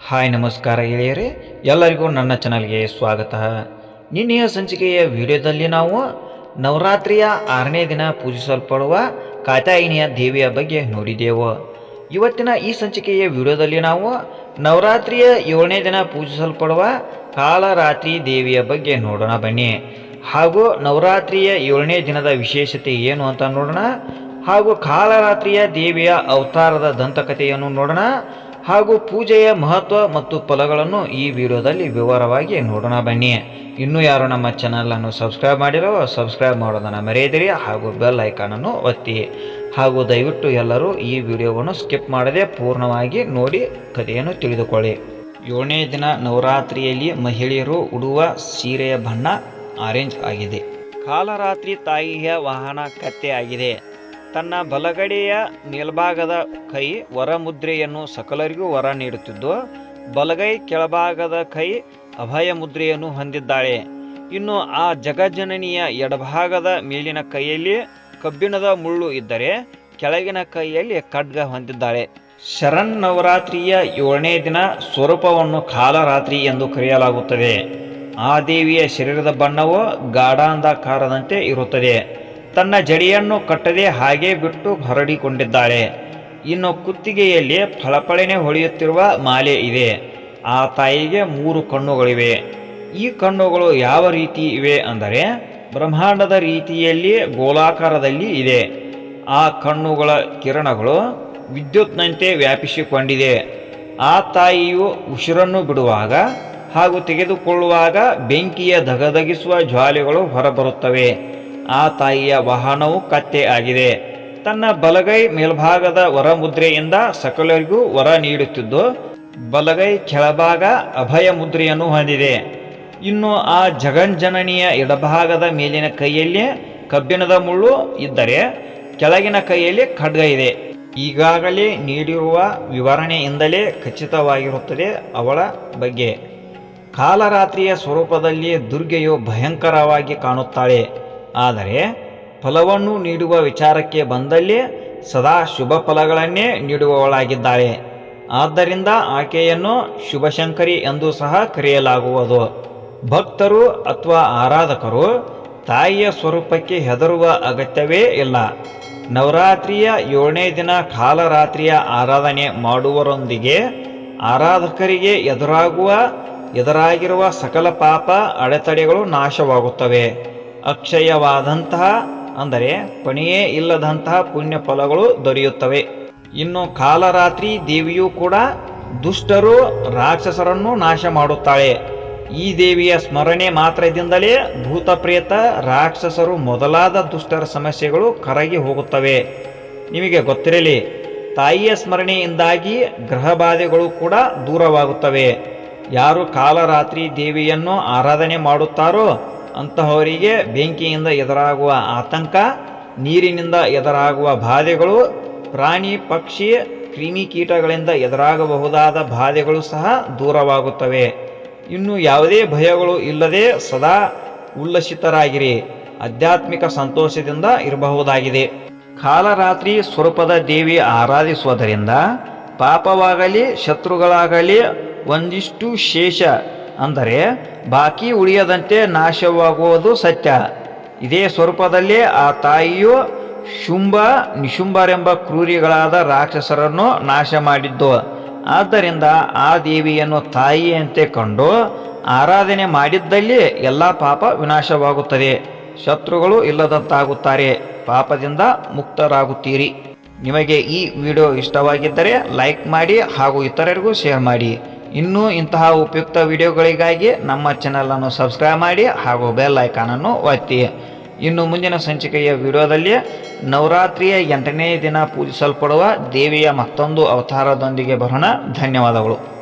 Hi ನಮಸ್ಕಾರ ಗೆಳೆಯರೇ ಎಲ್ಲರಿಗೂ ನನ್ನ ಚಾನಲ್ಗೆ ಸ್ವಾಗತ. ನಿನ್ನೆಯ ಸಂಚಿಕೆಯ ವಿಡಿಯೋದಲ್ಲಿ ನಾವು ನವರಾತ್ರಿಯ ಆರನೇ ದಿನ ಪೂಜಿಸಲ್ಪಡುವ ಕಾತಾಯಿನಿಯ ದೇವಿಯ ಬಗ್ಗೆ ನೋಡಿದೆವು. ಇವತ್ತಿನ ಈ ಸಂಚಿಕೆಯ ವಿಡಿಯೋದಲ್ಲಿ ನಾವು ನವರಾತ್ರಿಯ ಏಳನೇ ದಿನ ಪೂಜಿಸಲ್ಪಡುವ ಕಾಳರಾತ್ರಿ ದೇವಿಯ ಬಗ್ಗೆ ನೋಡೋಣ ಬನ್ನಿ. ಹಾಗೂ ನವರಾತ್ರಿಯ ಏಳನೇ ದಿನದ ವಿಶೇಷತೆ ಏನು ಅಂತ ನೋಡೋಣ. ಹಾಗೂ ಕಾಲರಾತ್ರಿಯ ದೇವಿಯ ಅವತಾರದ ದಂತಕಥೆಯನ್ನು ನೋಡೋಣ. ಹಾಗೂ ಪೂಜೆಯ ಮಹತ್ವ ಮತ್ತು ಫಲಗಳನ್ನು ಈ ವಿಡಿಯೋದಲ್ಲಿ ವಿವರವಾಗಿ ನೋಡೋಣ ಬನ್ನಿ. ಇನ್ನೂ ಯಾರು ನಮ್ಮ ಚಾನಲನ್ನು ಸಬ್ಸ್ಕ್ರೈಬ್ ಮಾಡಿರೋ ಸಬ್ಸ್ಕ್ರೈಬ್ ಮಾಡೋದನ್ನು ಮರೆಯದಿರಿ ಹಾಗೂ ಬೆಲ್ ಐಕಾನನ್ನು ಒತ್ತಿ. ಹಾಗೂ ದಯವಿಟ್ಟು ಎಲ್ಲರೂ ಈ ವಿಡಿಯೋವನ್ನು ಸ್ಕಿಪ್ ಮಾಡದೆ ಪೂರ್ಣವಾಗಿ ನೋಡಿ ಕಥೆಯನ್ನು ತಿಳಿದುಕೊಳ್ಳಿ. ಏಳನೇ ದಿನ ನವರಾತ್ರಿಯಲ್ಲಿ ಮಹಿಳೆಯರು ಉಡುವ ಸೀರೆಯ ಬಣ್ಣ ಆರೆಂಜ್ ಆಗಿದೆ. ಕಾಲರಾತ್ರಿ ತಾಯಿಯ ವಾಹನ ಕತ್ತೆ ಆಗಿದೆ. ತನ್ನ ಬಲಗಡೆಯ ಮೇಲ್ಭಾಗದ ಕೈ ವರಮುದ್ರೆಯನ್ನು ಸಕಲರಿಗೂ ವರ ನೀಡುತ್ತಿದ್ದು, ಬಲಗೈ ಕೆಳಭಾಗದ ಕೈ ಅಭಯ ಮುದ್ರೆಯನ್ನು ಹೊಂದಿದ್ದಾಳೆ. ಇನ್ನು ಆ ಜಗಜನನಿಯ ಎಡಭಾಗದ ಮೇಲಿನ ಕೈಯಲ್ಲಿ ಕಬ್ಬಿಣದ ಮುಳ್ಳು ಇದ್ದರೆ, ಕೆಳಗಿನ ಕೈಯಲ್ಲಿ ಖಡ್ಗ ಹೊಂದಿದ್ದಾಳೆ. ಶರಣ್ ನವರಾತ್ರಿಯ ಏಳನೇ ದಿನ ಸ್ವರೂಪವನ್ನು ಕಾಲರಾತ್ರಿ ಎಂದು ಕರೆಯಲಾಗುತ್ತದೆ. ಆ ದೇವಿಯ ಶರೀರದ ಬಣ್ಣವು ಗಾಢಾಂಧಕಾರದಂತೆ ಇರುತ್ತದೆ. ತನ್ನ ಜಡಿಯನ್ನು ಕಟ್ಟದೆ ಹಾಗೆ ಬಿಟ್ಟು ಹೊರಡಿಕೊಂಡಿದ್ದಾಳೆ. ಇನ್ನು ಕುತ್ತಿಗೆಯಲ್ಲಿ ಫಳಫಳನೆ ಹೊಳೆಯುತ್ತಿರುವ ಮಾಲೆ ಇದೆ. ಆ ತಾಯಿಗೆ ಮೂರು ಕಣ್ಣುಗಳಿವೆ. ಈ ಕಣ್ಣುಗಳು ಯಾವ ರೀತಿ ಇವೆ ಅಂದರೆ ಬ್ರಹ್ಮಾಂಡದ ರೀತಿಯಲ್ಲಿ ಗೋಲಾಕಾರದಲ್ಲಿ ಇದೆ. ಆ ಕಣ್ಣುಗಳ ಕಿರಣಗಳು ವಿದ್ಯುತ್ನಂತೆ ವ್ಯಾಪಿಸಿಕೊಂಡಿದೆ. ಆ ತಾಯಿಯು ಉಸಿರನ್ನು ಬಿಡುವಾಗ ಹಾಗೂ ತೆಗೆದುಕೊಳ್ಳುವಾಗ ಬೆಂಕಿಯ ಧಗಧಗಿಸುವ ಜ್ವಾಲೆಗಳು ಹೊರಬರುತ್ತವೆ. ಆ ತಾಯಿಯ ವಾಹನವು ಕತ್ತೆ ಆಗಿದೆ. ತನ್ನ ಬಲಗೈ ಮೇಲ್ಭಾಗದ ವರ ಮುದ್ರೆಯಿಂದ ಸಕಲರಿಗೂ ವರ ನೀಡುತ್ತಿದ್ದು, ಬಲಗೈ ಕೆಳಭಾಗ ಅಭಯ ಮುದ್ರೆಯನ್ನು ಹೊಂದಿದೆ. ಇನ್ನು ಆ ಜಗಂಜನನಿಯ ಎಡಭಾಗದ ಮೇಲಿನ ಕೈಯಲ್ಲಿ ಕಬ್ಬಿಣದ ಮುಳ್ಳು ಇದ್ದರೆ, ಕೆಳಗಿನ ಕೈಯಲ್ಲಿ ಖಡ್ಗ ಇದೆ. ಈಗಾಗಲೇ ನೀಡಿರುವ ವಿವರಣೆಯಿಂದಲೇ ಖಚಿತವಾಗಿರುತ್ತದೆ ಅವಳ ಬಗ್ಗೆ. ಕಾಲರಾತ್ರಿಯ ಸ್ವರೂಪದಲ್ಲಿ ದುರ್ಗೆಯು ಭಯಂಕರವಾಗಿ ಕಾಣುತ್ತಾಳೆ. ಆದರೆ ಫಲವನ್ನು ನೀಡುವ ವಿಚಾರಕ್ಕೆ ಬಂದಲ್ಲಿ ಸದಾ ಶುಭ ಫಲಗಳನ್ನೇ ನೀಡುವವಳಾಗಿದ್ದಾಳೆ. ಆದ್ದರಿಂದ ಆಕೆಯನ್ನು ಶುಭಶಂಕರಿ ಎಂದು ಸಹ ಕರೆಯಲಾಗುವುದು. ಭಕ್ತರು ಅಥವಾ ಆರಾಧಕರು ತಾಯಿಯ ಸ್ವರೂಪಕ್ಕೆ ಹೆದರುವ ಅಗತ್ಯವೇ ಇಲ್ಲ. ನವರಾತ್ರಿಯ ಏಳನೇ ದಿನ ಕಾಲರಾತ್ರಿಯ ಆರಾಧನೆ ಮಾಡುವರೊಂದಿಗೆ ಆರಾಧಕರಿಗೆ ಎದುರಾಗುವ, ಎದುರಾಗಿರುವ ಸಕಲ ಪಾಪ ಅಡೆತಡೆಗಳು ನಾಶವಾಗುತ್ತವೆ. ಅಕ್ಷಯವಾದಂತಹ, ಅಂದರೆ ಪಣಿಯೇ ಇಲ್ಲದಂತಹ ಪುಣ್ಯ ಫಲಗಳು ದೊರೆಯುತ್ತವೆ. ಇನ್ನು ಕಾಲರಾತ್ರಿ ದೇವಿಯೂ ಕೂಡ ದುಷ್ಟರು, ರಾಕ್ಷಸರನ್ನು ನಾಶ ಮಾಡುತ್ತಾಳೆ. ಈ ದೇವಿಯ ಸ್ಮರಣೆ ಮಾತ್ರದಿಂದಲೇ ಭೂತ ಪ್ರೇತ ರಾಕ್ಷಸರು ಮೊದಲಾದ ದುಷ್ಟರ ಸಮಸ್ಯೆಗಳು ಕರಗಿ ಹೋಗುತ್ತವೆ. ನಿಮಗೆ ಗೊತ್ತಿರಲಿ, ತಾಯಿಯ ಸ್ಮರಣೆಯಿಂದಾಗಿ ಗ್ರಹಬಾಧೆಗಳು ಕೂಡ ದೂರವಾಗುತ್ತವೆ. ಯಾರು ಕಾಲರಾತ್ರಿ ದೇವಿಯನ್ನು ಆರಾಧನೆ ಮಾಡುತ್ತಾರೋ ಅಂತಹವರಿಗೆ ಬೆಂಕಿಯಿಂದ ಎದುರಾಗುವ ಆತಂಕ, ನೀರಿನಿಂದ ಎದುರಾಗುವ ಬಾಧೆಗಳು, ಪ್ರಾಣಿ, ಪಕ್ಷಿ ಕ್ರಿಮಿಕೀಟಗಳಿಂದ ಎದುರಾಗಬಹುದಾದ ಬಾಧೆಗಳು ಸಹ ದೂರವಾಗುತ್ತವೆ. ಇನ್ನು ಯಾವುದೇ ಭಯಗಳು ಇಲ್ಲದೆ ಸದಾ ಉಲ್ಲಸಿತರಾಗಿರಿ. ಆಧ್ಯಾತ್ಮಿಕ ಸಂತೋಷದಿಂದ ಇರಬಹುದಾಗಿದೆ. ಕಾಲರಾತ್ರಿ ಸ್ವರೂಪದ ದೇವಿ ಆರಾಧಿಸುವುದರಿಂದ ಪಾಪವಾಗಲಿ, ಶತ್ರುಗಳಾಗಲಿ, ಒಂದಿಷ್ಟು ಶೇಷ ಅಂದರೆ ಬಾಕಿ ಉಳಿಯದಂತೆ ನಾಶವಾಗುವುದು ಸತ್ಯ. ಇದೇ ಸ್ವರೂಪದಲ್ಲಿ ಆ ತಾಯಿಯು ಶುಂಭ ನಿಶುಂಭರೆಂಬ ಕ್ರೂರಿಗಳಾದ ರಾಕ್ಷಸರನ್ನು ನಾಶ ಮಾಡಿದ್ದು. ಆದ್ದರಿಂದ ಆ ದೇವಿಯನ್ನು ತಾಯಿಯಂತೆ ಕಂಡು ಆರಾಧನೆ ಮಾಡಿದ್ದಲ್ಲಿ ಎಲ್ಲ ಪಾಪ ವಿನಾಶವಾಗುತ್ತದೆ. ಶತ್ರುಗಳು ಇಲ್ಲದಂತಾಗುತ್ತಾರೆ. ಪಾಪದಿಂದ ಮುಕ್ತರಾಗುತ್ತೀರಿ. ನಿಮಗೆ ಈ ವಿಡಿಯೋ ಇಷ್ಟವಾಗಿದ್ದರೆ ಲೈಕ್ ಮಾಡಿ ಹಾಗೂ ಇತರರಿಗೂ ಶೇರ್ ಮಾಡಿ. ಇನ್ನೂ ಇಂತಹ ಉಪಯುಕ್ತ ವಿಡಿಯೋಗಳಿಗಾಗಿ ನಮ್ಮ ಚಾನಲನ್ನು ಸಬ್ಸ್ಕ್ರೈಬ್ ಮಾಡಿ ಹಾಗೂ ಬೆಲ್ ಐಕಾನನ್ನು ಒತ್ತಿ. ಇನ್ನು ಮುಂದಿನ ಸಂಚಿಕೆಯ ವಿಡಿಯೋದಲ್ಲಿ ನವರಾತ್ರಿಯ ಎಂಟನೇ ದಿನ ಪೂಜಿಸಲ್ಪಡುವ ದೇವಿಯ ಮತ್ತೊಂದು ಅವತಾರದೊಂದಿಗೆ ಬರೋಣ. ಧನ್ಯವಾದಗಳು.